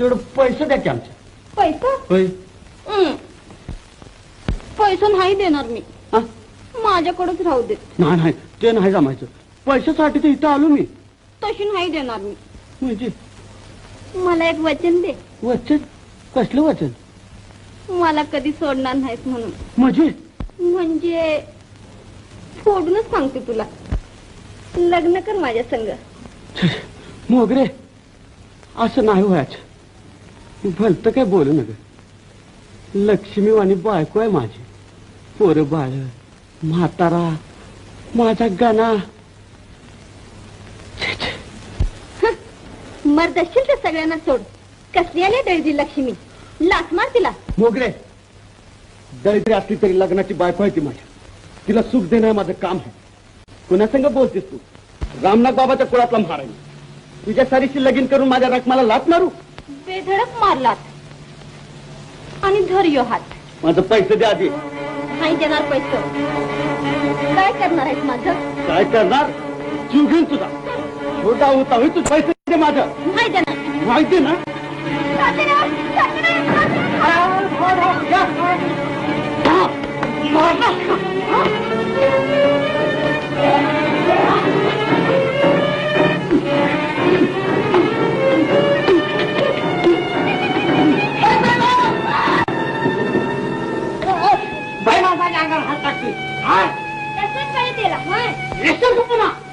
तेवढं पैसे द्या की आमच्या पैसा? होय. हं. पैसा नाही देणार मी. हा? माझ्याकडेच राहू देत. नाही नाही. ते नाही जमायचं. पैशासाठी तर इथं आलो मी. तशी नाही देणार मी. म्हणजे? मला एक वचन दे. वचन? कसलं वचन? मला कधी सोडणार नाहीस म्हणून. म्हणजे? म्हणजे फोडूनच सांगते तुला. लग्न कर माझ्या संग. मोगरे असं नाही व्हायचं. भलतं काय बोलू नका. लक्ष्मीवाणी बायको आहे माझी. पोरं बाळ म्हातारा माझा गाणा. मर्द असशील तर सगळ्यांना सोड. कसली आली दळजी लक्ष्मी? लाच मार तिला. मोगरे दरिद्री असली तरी लग्नाची बायको आहे ती माझ्या तिला सुख देणं हे माझं काम आहे. कुणासंग बोलतेस तू? रामनाथ बाबाच्या कुळातला म्हार आहे मी. तुझ्या सारीशी लगीन करून माझ्या रकमाला लाच मारू? बेधडक मारलात. आणि धर यो हात. माझं पैसे द्या आधी. नाही देणार पैसे. काय करणार आहेस माझं? काय करणार? जीव घेऊन तुझा. छोटा होता होई तू पैसे दे माझं. नाही देणार. माहिती ना तसंच काय त्याला होय?